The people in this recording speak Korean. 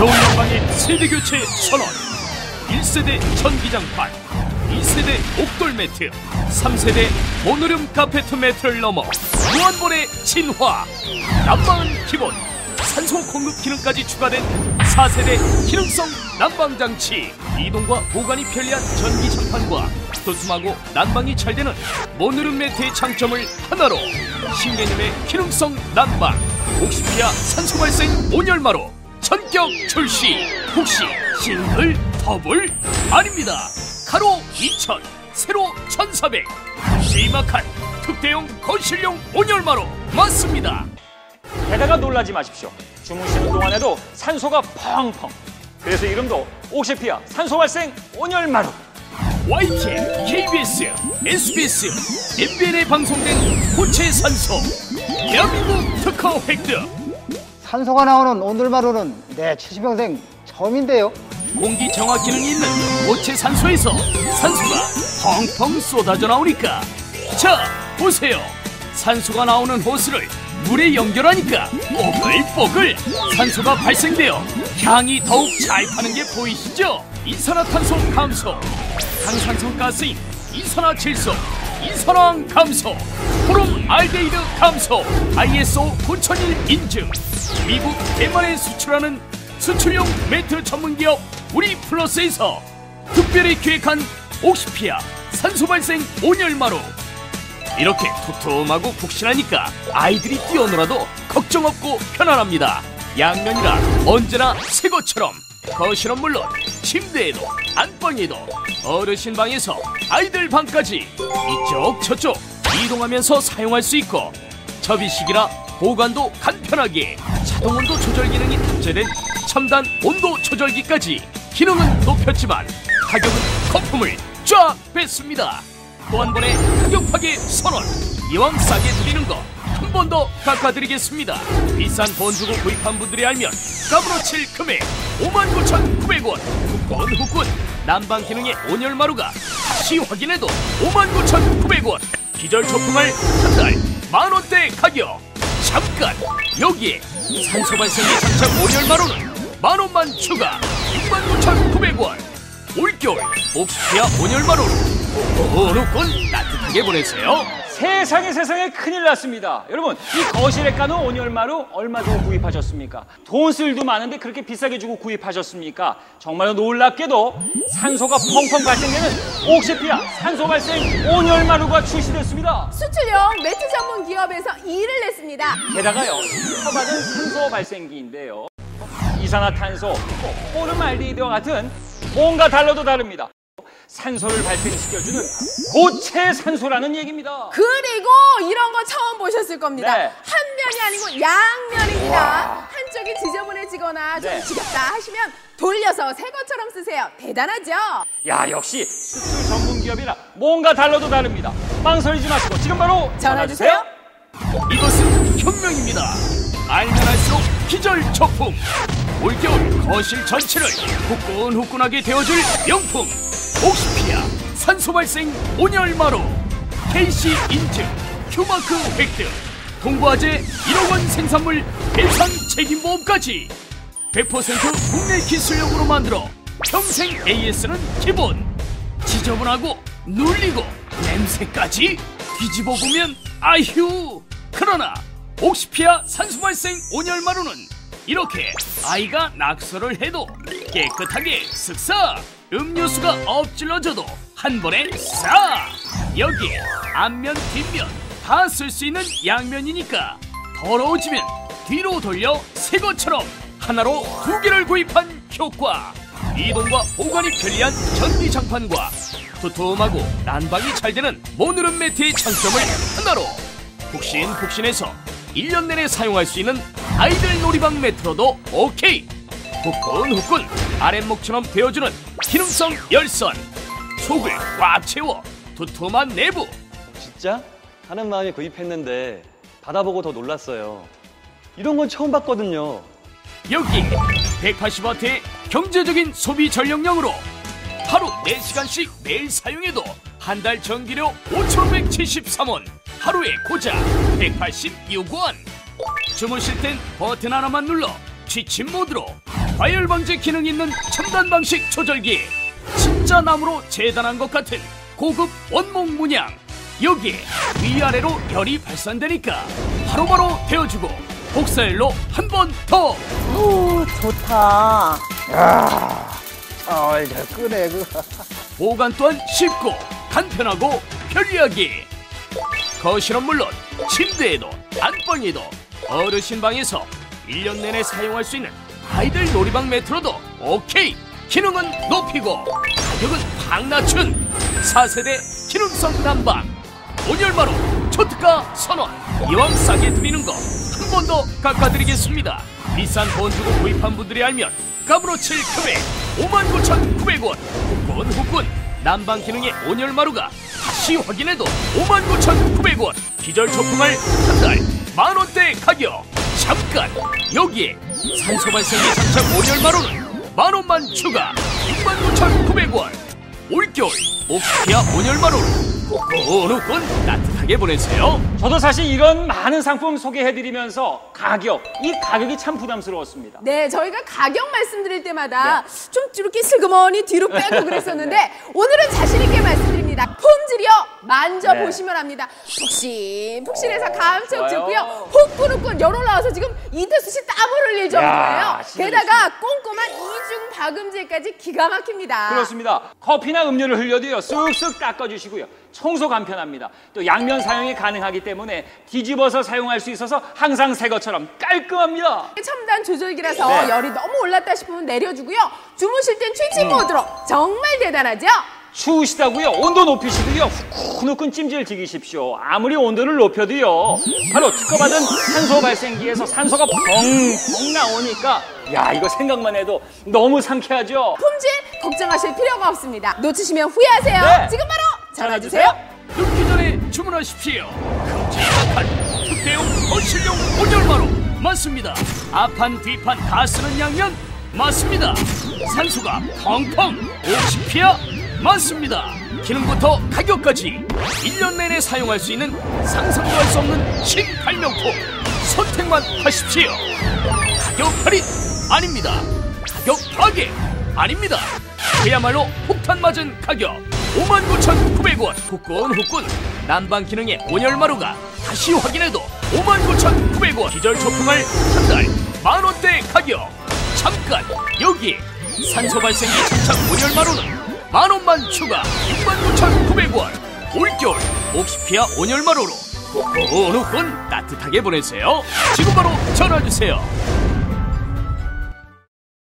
겨울 난방의 세대 교체 선언. 1세대 전기장판 2세대 옥돌 매트 3세대 모노륨 카페트 매트를 넘어 무한볼의 진화. 난방은 기본. 산소 공급 기능까지 추가된 4세대 기능성 난방 장치. 이동과 보관이 편리한 전기 장판과 도톰하고 난방이 잘 되는 모노륨 매트의 장점을 하나로 신개념의 기능성 난방 옥시피아 산소 발생 온열마로 전격 출시 혹시 싱글 더블 아닙니다 가로 2000 세로 1400 심각한 특대용 거실용 온열마로 맞습니다 게다가 놀라지 마십시오. 주무시는 동안에도 산소가 펑펑. 그래서 이름도 옥시피아 산소 발생 온열마루. YTN, KBS, SBS, MBN에 방송된 고체 산소 대한민국 특허 획득 산소가 나오는 오늘마루는 내 70평생 처음인데요. 공기 정화 기능이 있는 고체 산소에서 산소가 펑펑 쏟아져 나오니까 자 보세요 산소가 나오는 호스를 물에 연결하니까 뽀글뽀글 산소가 발생되어 향이 더욱 잘 타는 게 보이시죠? 이산화탄소 감소 항산성 가스인 이산화질소 이산화황 감소 호름 알데히드 감소 ISO 9001 인증 미국 대만에 수출하는 수출용 매트 전문기업 우리 플러스에서 특별히 기획한 옥시피아 산소 발생 온열마루 이렇게 투툼하고 푹신하니까 아이들이 뛰어놀아도 걱정 없고 편안합니다. 양면이라 언제나 새 것처럼 거실은 물론 침대에도 안방에도 어르신 방에서 아이들 방까지 이쪽 저쪽 이동하면서 사용할 수 있고 접이식이라 보관도 간편하게 자동 온도 조절 기능이 탑재된 첨단 온도 조절기까지 기능은 높였지만 가격은 거품을 쫙 뺐습니다. 또 한 번에 가격 파괴 선언 이왕 싸게 드리는 거 한 번 더 깎아드리겠습니다. 비싼 돈 주고 구입한 분들이 알면 까불어 칠 금액 59,900원. 후끈 후끈 난방 기능의 온열 마루가 다시 확인해도 59,900원 기절 초풍할 한달 만 원대 가격. 잠깐 여기에 산소 발생기 장착 온열마루는 만 원만 추가 69,900원. 올겨울 옥시피아 온열 마루로 후끈후끈 따뜻하게 보내세요 세상에 세상에 큰일 났습니다. 여러분, 이 거실에 까는 온열마루 얼마 주고 구입하셨습니까? 돈 쓸 도 많은데 그렇게 비싸게 주고 구입하셨습니까? 정말로 놀랍게도 산소가 펑펑 발생되는 옥시피아 산소 발생 온열마루가 출시됐습니다. 수출용 매트 전문 기업에서 일을 냈습니다. 게다가요, 처받은 산소 발생기인데요. 이산화탄소, 포름알데히드와 같은 뭔가 달라도 다릅니다. 산소를 발생시켜주는 고체 산소라는 얘기입니다. 그리고 이런 거 처음 보셨을 겁니다. 네. 한 면이 아니고 양면입니다. 한쪽이 지저분해지거나 좀 네. 지겹다 하시면 돌려서 새 것처럼 쓰세요. 대단하죠? 야 역시 수출 전문 기업이라 뭔가 달라도 다릅니다. 망설이지 마시고 지금 바로 전화 주세요. 이것은 혁명입니다. 알면 알수록 기절 초풍. 올겨울 거실 전체를 후끈후끈하게 데워줄 명품 옥시피아 산소 발생 온열마루 KC 인증 큐마크 획득 동부화재 1억 원 생산물 배상 책임보험까지 100% 국내 기술력으로 만들어 평생 AS는 기본. 지저분하고 눌리고 냄새까지 뒤집어 보면 아휴! 그러나 옥시피아 산소 발생 온열마루는 이렇게 아이가 낙서를 해도 깨끗하게 쓱싹 음료수가 엎질러져도 한 번에 싹 여기에 앞면 뒷면 다 쓸 수 있는 양면이니까 더러워지면 뒤로 돌려 새 것처럼 하나로 두 개를 구입한 효과! 이동과 보관이 편리한 전기 장판과 두툼하고 난방이 잘 되는 모누름 매트의 장점을 하나로 푹신푹신해서 1년 내내 사용할 수 있는 아이들 놀이방 매트로도 오케이 후끈후끈 아랫목처럼 되어주는 기능성 열선 속을 꽉 채워 두툼한 내부 진짜? 하는 마음에 구입했는데 받아보고 더 놀랐어요. 이런 건 처음 봤거든요. 여기 180와트의 경제적인 소비 전력량으로 하루 4시간씩 매일 사용해도 한 달 전기료 5,573원 하루에 고작 186원 주무실 땐 버튼 하나만 눌러 취침 모드로 과열 방지 기능 있는 첨단 방식 조절기 진짜 나무로 재단한 것 같은 고급 원목 문양 여기에 위아래로 열이 발산되니까 바로바로 데워주고 복사열로 한 번 더 오, 좋다. 잘 끄네 그거. 보관 또한 쉽고 간편하고 편리하기 거실은 물론 침대에도 안방에도 어르신 방에서 1년 내내 사용할 수 있는 아이들 놀이방 매트로도 오케이. 기능은 높이고 가격은 확 낮춘. 4세대 기능성 난방. 온열마루 초특가 선언 이왕 싸게 드리는 거 한 번 더 깎아드리겠습니다. 비싼 돈 주고 구입한 분들이 알면 까무러칠 금액 59,900원. 후끈 후끈 난방 기능의 온열마루가 다시 확인해도 59,900원. 기절 초품할 한 달 만원대 가격. 잠깐 여기에 산소 발생기 장착 온열 마루는 만 원만 추가 69,900원. 올겨울 옥시피아 온열 마루를 후끈 후끈 따뜻하게 보내세요. 저도 사실 이런 많은 상품 소개해드리면서 가격, 이 가격이 참 부담스러웠습니다. 네, 저희가 가격 말씀드릴 때마다 좀 이렇게 슬그머니 뒤로 빼고 그랬었는데 오늘은 자신 있게 말씀드 립니다. 품질이요 만져보시면 합니다. 푹신 푹신해서 감촉. 좋고요. 후끈후끈 열 올라와서 지금 이태수 씨 땀을 흘릴 정도예요. 게다가 꼼꼼한 이중 박음질까지 기가 막힙니다. 그렇습니다. 커피나 음료를 흘려도요, 쓱쓱 닦아주시고요. 청소 간편합니다. 또 양면 사용이 가능하기 때문에 뒤집어서 사용할 수 있어서 항상 새 것처럼 깔끔합니다. 첨단 조절기라서 네. 열이 너무 올랐다 싶으면 내려주고요. 주무실 땐 취침 모드로 정말 대단하죠? 추우시다고요? 온도 높이시고요. 후끈후끈 찜질 즐기십시오. 아무리 온도를 높여도요. 바로 특허받은 산소 발생기에서 산소가 펑펑 나오니까 야 이거 생각만 해도 너무 상쾌하죠. 품질 걱정하실 필요가 없습니다. 놓치시면 후회하세요. 네. 지금 바로 전화주세요. 눕기 전에 주문하십시오. 큼직한 특대용 거실용 온열마루 맞습니다. 앞판 뒤판 다 쓰는 양면 맞습니다. 산소가 펑펑 50피아 맞습니다. 기능부터 가격까지 1년 내내 사용할 수 있는 상상도 할 수 없는 신발명품 선택만 하십시오. 가격 할인 아닙니다. 가격 파괴 아닙니다. 그야말로 폭탄 맞은 가격 59,900원 후끈 후끈 난방 기능의 온열마루가 다시 확인해도 59,900원 기절 초품할 한 달 만원대 가격 잠깐 여기 산소 발생기 장착 온열마루는 만원만 추가 69,900원. 올겨울 옥시피아 온열마루로 후끈 후끈 따뜻하게 보내세요. 지금 바로 전화주세요